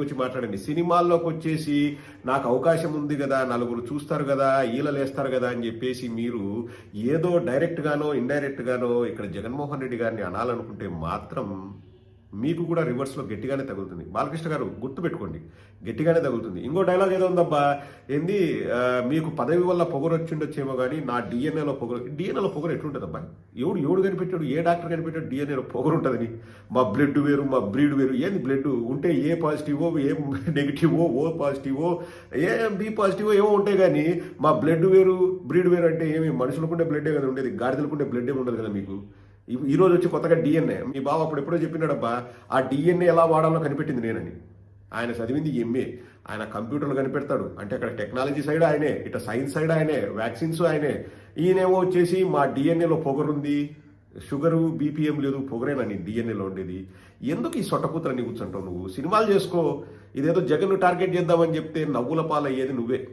వచ్చి మాట్లాడండి. సినిమాల్లోకి వచ్చేసి నాకు అవకాశం ఉంది కదా నలుగురు చూస్తారు కదా ఈలలేస్తారు కదా అని చెప్పేసి మీరు ఏదో డైరెక్ట్ గానో గానో ఇక్కడ జగన్మోహన్ రెడ్డి గారిని అనాలనుకుంటే మాత్రం మీకు కూడా రివర్స్లో గట్టిగానే తగులుతుంది. బాలకృష్ణ గారు గుర్తుపెట్టుకోండి గట్టిగానే తగులుతుంది. ఇంకో డైలాగ్ ఏదో ఉందబ్బా. ఏంది? మీకు పదవి వల్ల పొగరొచ్చిండొచ్చేమో కానీ నా డిఎన్ఏలో పొగరు డిఎన్ఏలో పొగరు ఎట్లుంటుందబ్బా? ఎవడు ఎవడు కనిపెట్టాడు? ఏ డాక్టర్ కనిపెట్టాడు? డిఎన్ఏలో పొగరు ఉంటుందని మా బ్లడ్ వేరు మా బ్రీడ్ వేరు. ఏంది బ్లడ్ ఉంటే ఏ పాజిటివో ఏ నెగిటివో ఓ పాజిటివో ఏ బి పాజిటివో ఏమో ఉంటాయి కానీ మా బ్లడ్ వేరు బ్రీడ్ వేరు అంటే ఏమి? మనుషులకుండే బ్లడ్ కదా ఉండేది. గాడిదలకుండే బ్లడ్ ఏమి ఉండదు కదా మీకు? ఈ- రోజు వచ్చి కొత్తగా డిఎన్ఏ మీ బావ అప్పుడు ఎప్పుడో చెప్పినాడబ్బా ఆ డిఎన్ఏ ఎలా వాడాలో కనిపెట్టింది నేనని. ఆయన చదివింది ఎంఏ ఆయన కంప్యూటర్లు కనిపెడతాడు. అంటే అక్కడ టెక్నాలజీ సైడ్ ఆయనే ఇట సైన్స్ సైడ్ ఆయనే వ్యాక్సిన్స్ ఆయనే. ఈయనేమో వచ్చేసి మా డిఎన్ఏలో పొగరుంది. షుగరు బీపీఎం లేదు పొగరేనని డిఎన్ఏలో ఉండేది? ఎందుకు ఈ సొట్టకూతురని కూర్చుంటావు నువ్వు? సినిమాలు చేసుకో. ఇదేదో జగన్ టార్గెట్ చేద్దామని చెప్తే నవ్వుల పాలయ్యేది నువ్వే.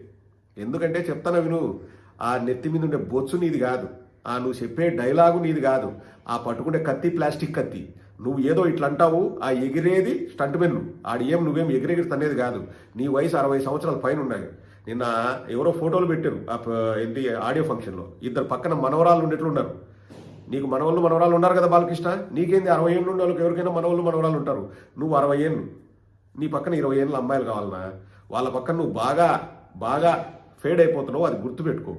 ఎందుకంటే చెప్తాను విను ఆ నెత్తి మీద ఉండే బొచ్చు నీది కాదు. ఆ నువ్వు చెప్పే డైలాగు నీది కాదు. ఆ పట్టుకునే కత్తి ప్లాస్టిక్ కత్తి. నువ్వు ఏదో ఇట్లా అంటావు ఆ ఎగిరేది స్టంట్ మెన్లు ఆడు ఏం నువ్వేం ఎగిరెగిరి తనేది కాదు. నీ వయసు అరవై సంవత్సరాల పైన ఉన్నాయి నిన్న ఎవరో ఫోటోలు పెట్టారు ఆ ఏంటి ఆడియో ఫంక్షన్లో. ఇద్దరు పక్కన మనవరాలు ఉండేట్లున్నారు నీకు మనవాళ్ళు మనవరాలు ఉన్నారు కదా బాలకృష్ణ? నీకేంది అరవై ఏళ్ళు ఉండే వాళ్ళకి ఎవరికైనా మనవాళ్ళు మనవరాలు ఉంటారు? నువ్వు అరవై ఏళ్ళు. నీ పక్కన ఇరవై ఏళ్ళ అమ్మాయిలు కావాలన్నా వాళ్ళ పక్కన నువ్వు బాగా బాగా ఫేడ్ అయిపోతున్నావు అది గుర్తుపెట్టుకో.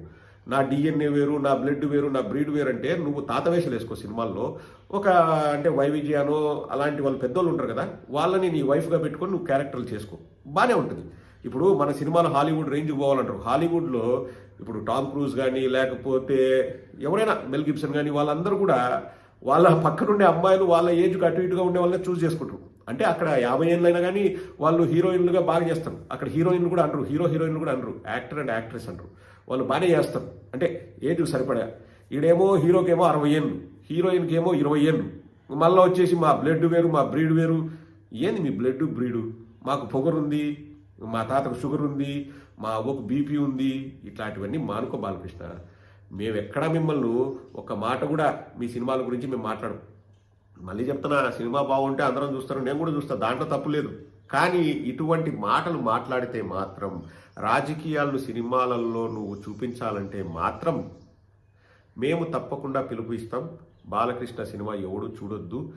నా డిఎన్ఏ వేరు నా బ్లడ్ వేరు నా బ్రీడ్ వేరు అంటే నువ్వు తాతవేషాలు వేసుకో సినిమాల్లో. ఒక అంటే వైవిజయానో అలాంటి వాళ్ళు పెద్దోళ్ళు ఉంటారు కదా వాళ్ళని నీ వైఫ్గా పెట్టుకొని నువ్వు క్యారెక్టర్లు చేసుకో. బాగానే ఉంటుంది. ఇప్పుడు మన సినిమాలు హాలీవుడ్ రేంజ్కి పోవాలంటారు. హాలీవుడ్లో ఇప్పుడు టామ్ క్రూజ్ కానీ లేకపోతే ఎవరైనా మెల్ గిబ్సన్ కానీ వాళ్ళందరూ కూడా వాళ్ళ పక్కనుండే అమ్మాయిలు వాళ్ళ ఏజ్కి అటు ఇటుగా ఉండే వాళ్ళని చూస్ చేసుకుంటారు. అంటే అక్కడ యాభై ఏళ్ళైనా కానీ వాళ్ళు హీరోయిన్లుగా బాగా చేస్తారు. అక్కడ హీరోయిన్లు కూడా అంటారు హీరో హీరోయిన్లు కూడా అంటారు యాక్టర్ అండ్ యాక్ట్రెస్ అంటారు వాళ్ళు బాగానే చేస్తారు. అంటే ఏది సరిపడా. ఈడేమో హీరోకేమో అరవై ఏళ్ళు హీరోయిన్కి ఏమో ఇరవై ఏళ్ళు. మళ్ళీ వచ్చేసి మా బ్లడ్ వేరు మా బ్రీడ్ వేరు. ఏంది మీ బ్లడ్ బ్రీడు? మాకు పొగరుంది మా తాతకు షుగర్ ఉంది మా అవ్వకు బీపీ ఉంది. ఇట్లాంటివన్నీ మానుకో బాలకృష్ణ. మేము ఎక్కడా మిమ్మల్ని ఒక మాట కూడా మీ సినిమాల గురించి మేము మాట్లాడం మళ్ళీ చెప్తున్నా సినిమా బాగుంటే అందరం చూస్తారు నేను కూడా చూస్తా దాంట్లో తప్పు లేదు. కానీ ఇటువంటి మాటలు మాట్లాడితే మాత్రం రాజకీయాలను సినిమాలలో నువ్వు చూపించాలంటే మాత్రం మేము తప్పకుండా పిలుపు ఇస్తాం. బాలకృష్ణ సినిమా ఎవడు చూడొద్దు.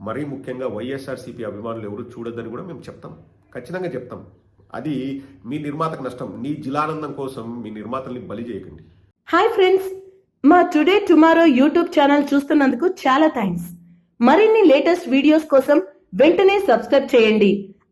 మరీ ముఖ్యంగా వైఎస్ఆర్సీపీ అభిమానులు ఎవరు చూడొద్దని కూడా మేము చెప్తాం. ఖచ్చితంగా చెప్తాం. అది మీ నిర్మాతకు నష్టం. నీ జిలానందం కోసం మీ నిర్మాతల్ని బలి చేయకండి. Hi friends. మా టుడే టుమారో యూట్యూబ్ ఛానల్ చూస్తున్నందుకు చాలా థ్యాంక్స్. మరిన్ని లేటెస్ట్ వీడియోస్ కోసం వెంటనే సబ్స్క్రైబ్ చేయండి.